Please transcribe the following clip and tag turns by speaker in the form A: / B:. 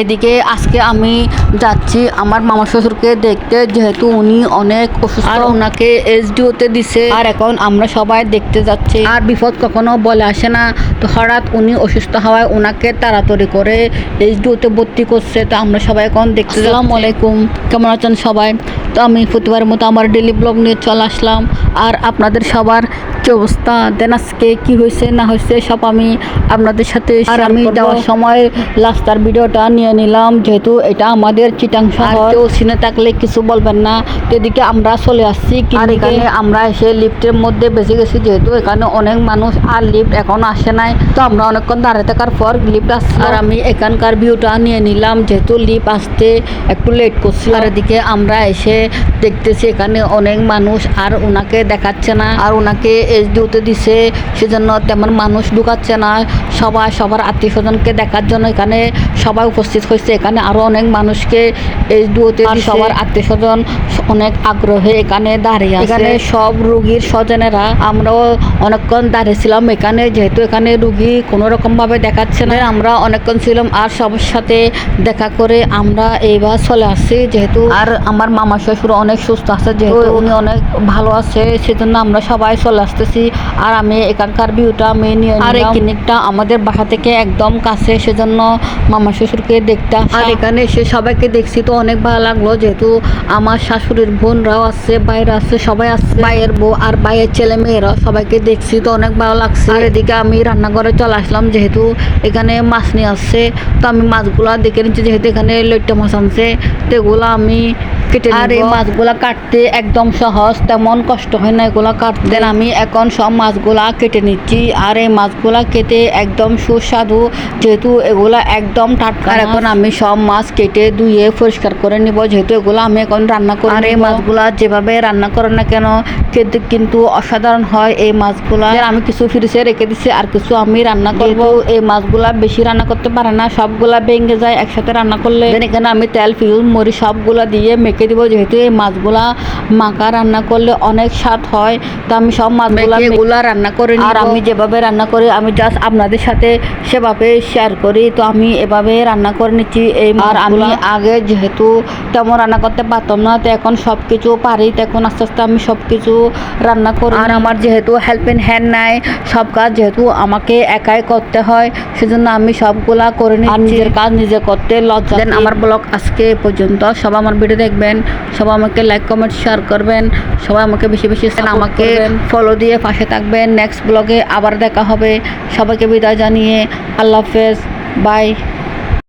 A: এদিকে আজকে আমি যাচ্ছি আমার মামা শ্বশুরকে দেখতে যেহেতু উনি অনেক অসুস্থ আর ওনাকে এসডিওতে দিছে। আর এখন আমরা সবাই দেখতে যাচ্ছি। আর বিপদ কখনো বলে আসে না। তো হঠাৎ উনি অসুস্থ হওয়ায় ওনাকে তাড়াতাড়ি করে এইচডিওতে ভর্তি করছে। তো আমরা সবাই এখন দেখতে আসসালামু আলাইকুম। কেমন আছেন সবাই? তো আমি প্রতিবারের মতো আমার ডেলি ব্লগ নিয়ে চলে আসলাম। আর আপনাদের সবার কি অবস্থা? দেন আজকে কী হয়েছে না হয়েছে সব আমি আপনাদের সাথে আর আমি যাওয়ার সময় লাস্টার ভিডিওটা নিয়ে নিলাম যেহেতু এটা আমাদের চিটাং শহর। কেউ সিনে থাকলে কিছু বলবেন না। এদিকে আমরা চলে আসছি আর এখানে আমরা এসে লিফটের মধ্যে বেঁচে গেছি যেহেতু এখানে অনেক মানুষ আর লিফট এখনও আসে নাই। তো আমরা অনেকক্ষণ দাঁড়িয়ে থাকার পর লিফট আসছে আর আমি এখানকার ভিউটা নিয়ে নিলাম যেহেতু লিফট আসতে একটু লেট করছি আর এদিকে আমরা এসে দেখতেছি এখানে অনেক মানুষ আর ওনাকে দেখাচ্ছে না আর ওনাকে এস এসডিওতে দিছে সেজন্য তেমন মানুষ ঢুকাচ্ছে না। সবাই সবার আত্মীয় স্বজনকে দেখার জন্য এখানে সবাই উপস্থিত হয়েছে। এখানে আরও অনেক মানুষকে এস এসডিওতে সবার আত্মীয় স্বজন অনেক আগ্রহে এখানে দাঁড়িয়ে আছে। এখানে সব রুগীর স্বজনেরা আমরাও অনেকক্ষণ দাঁড়িয়েছিলাম এখানে যেহেতু এখানে রুগী কোনো রকম ভাবে দেখাচ্ছে না। আমরা অনেকক্ষণ ছিলাম আর সবার সাথে দেখা করে আমরা এইবার চলে আসছি যেহেতু আর আমার মামা শ্বশুর অনেক সুস্থ আছে যেহেতু উনি অনেক ভালো আছে সেজন্য আমরা সবাই চলে আসতেছি। আর আমি এখানকার ভিউটা আমি নিয়ে আর এই ক্লিনিকটা আমাদের বাসা থেকে একদম কাছে সেজন্য মামা শ্বশুরকে দেখতে। আর এখানে এসে সবাইকে দেখছি তো অনেক ভালো লাগল যেহেতু আমার শাশুড়ির বোনরাও আছে বাইরে আছে সবাই আছে। ভাইয়ের বউ আর ভাইয়ের ছেলে মেয়েরাও সবাইকে দেখছি তো অনেক ভালো লাগছে। আর এদিকে আমি রান্নাঘরে চলে আসলাম যেহেতু এখানে মাছ নিয়ে আসছে তো আমি মাছগুলা দেখে নিচ্ছি যেহেতু এখানে লইট্টা মাছ আনছে। তো এগুলো আমি কেটে আর এই মাছগুলা কাটতে একদম সহজ তেমন কষ্ট হয় না এগুলা কাটতে। Then আমি এখন সব মাছগুলা কেটে নিচ্ছি আর এই মাছগুলা কেটে একদম সুস্বাদু যেহেতু এগুলা একদম টাটকা আর এখন আমি সব মাছ কেটে ধুয়ে পরিষ্কার করে নিব যেহেতু এগুলো আমি এখন রান্না করি আর এই মাছগুলা যেভাবে রান্না করে না কেন খেতে কিন্তু অসাধারণ হয় এই মাছগুলা। আমি কিছু ফ্রিজে রেখে দিচ্ছি আর কিছু আমি রান্না করব। এই মাছগুলা বেশি রান্না করতে পারে না সবগুলা ভেঙে যায় একসাথে রান্না করলে। এখানে আমি তেল ফিউজ মরি সবগুলা দিয়ে মেখে দিব। যেহেতু এই মাছগুলা মাখা রান্না করলে অনেক স্বাদ হয়। তো আমি সব মাছগুলা রান্না করে আর আমি যেভাবে রান্না করি আমি জাস্ট আপনাদের সাথে সেভাবে শেয়ার করি। তো আমি এভাবে রান্না করে নিচ্ছি এই আর আমি আগে যেহেতু তেমন রান্না করতে পারতাম না তো এখন সব কিছু পারি তো এখন আস্তে আস্তে আমি সব কিছু রান্না করি আর আমার যেহেতু হেল্পিং হ্যান্ড নাই সব কাজ যেহেতু আমাকে একাই করতে হয় সেজন্য আমি সবগুলা করে নিই নিজের কাজ নিজে করতে লজ্জা দেন আমার ব্লগ আজকে এ পর্যন্ত। সবাই আমার ভিডিও দেখবেন সবাই আমাকে লাইক কমেন্ট শেয়ার করবেন সবাই আমাকে বেশি বেশি আমাকে ফলো দিয়ে পাশে থাকবেন। নেক্সট ব্লগে আবার দেখা হবে। সবাইকে বিদায় জানিয়ে আল্লাহ হাফেজ। বাই